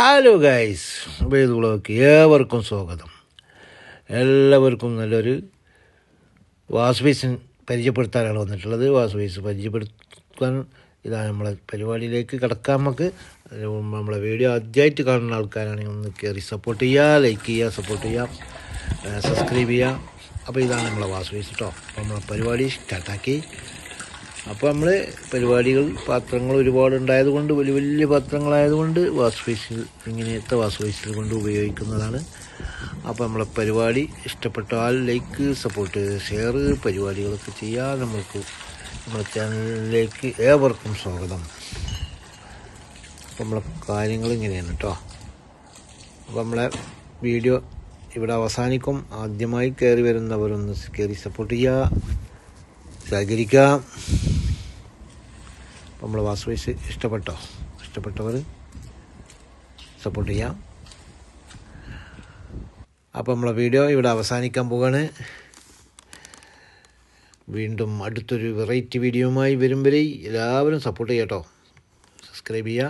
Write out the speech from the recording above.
Hello guys വേദുകളൊക്കെ ഏവർക്കും സ്വാഗതം. എല്ലാവർക്കും നല്ലൊരു വാസ്പീസ് പരിചയപ്പെടുത്താനാണ് വന്നിട്ടുള്ളത്. വാസ്പീസ് പരിചയപ്പെടുത്താൻ ഇതാണ് നമ്മളെ പരിപാടിയിലേക്ക് കിടക്കാൻ നമുക്ക്. നമ്മളെ വീഡിയോ ആദ്യമായിട്ട് കാണുന്ന ആൾക്കാരാണെങ്കിൽ ഒന്ന് കയറി സപ്പോർട്ട് ചെയ്യുക ലൈക്ക് ചെയ്യുക സപ്പോർട്ട് ചെയ്യുക സബ്സ്ക്രൈബ് ചെയ്യുക. അപ്പോൾ ഇതാണ് നമ്മളെ വാസ്പീസ് കേട്ടോ അപ്പോൾ നമ്മളെ പരിപാടി സ്റ്റാർട്ടാക്കി അപ്പോൾ നമ്മൾ പരിപാടികൾ പാത്രങ്ങൾ ഒരുപാട് ഉണ്ടായതുകൊണ്ട് വലിയ വലിയ പാത്രങ്ങളായതുകൊണ്ട് വാഷ് ബേസിൽ ഇങ്ങനത്തെ വാഷ് ബേസിൽ കൊണ്ട് ഉപയോഗിക്കുന്നതാണ്. അപ്പോൾ നമ്മളെ പരിപാടി ഇഷ്ടപ്പെട്ടാൽ ലൈക്ക് സപ്പോർട്ട് ഷെയർ പരിപാടികളൊക്കെ ചെയ്യാൻ നമ്മൾക്ക് നമ്മുടെ ചാനലിലേക്ക് ഏവർക്കും സ്വാഗതം. അപ്പോൾ നമ്മളെ കാര്യങ്ങൾ ഇങ്ങനെയാണ് കേട്ടോ അപ്പോൾ നമ്മളെ വീഡിയോ ഇവിടെ അവസാനിക്കും. ആദ്യമായി കയറി വരുന്നവരൊന്ന് കയറി സപ്പോർട്ട് ചെയ്യുക സഹകരിക്കുക നമ്മളെ വാസ് ഇഷ്ടപ്പെട്ടോ? ഇഷ്ടപ്പെട്ടവർ സപ്പോർട്ട് ചെയ്യാം. അപ്പോൾ നമ്മളെ വീഡിയോ ഇവിടെ അവസാനിക്കാൻ പോവാണ്. വീണ്ടും അടുത്തൊരു വെറൈറ്റി വീഡിയോയുമായി വരും വരെ എല്ലാവരും സപ്പോർട്ട് ചെയ്യാട്ടോ. സബ്സ്ക്രൈബ് ചെയ്യുക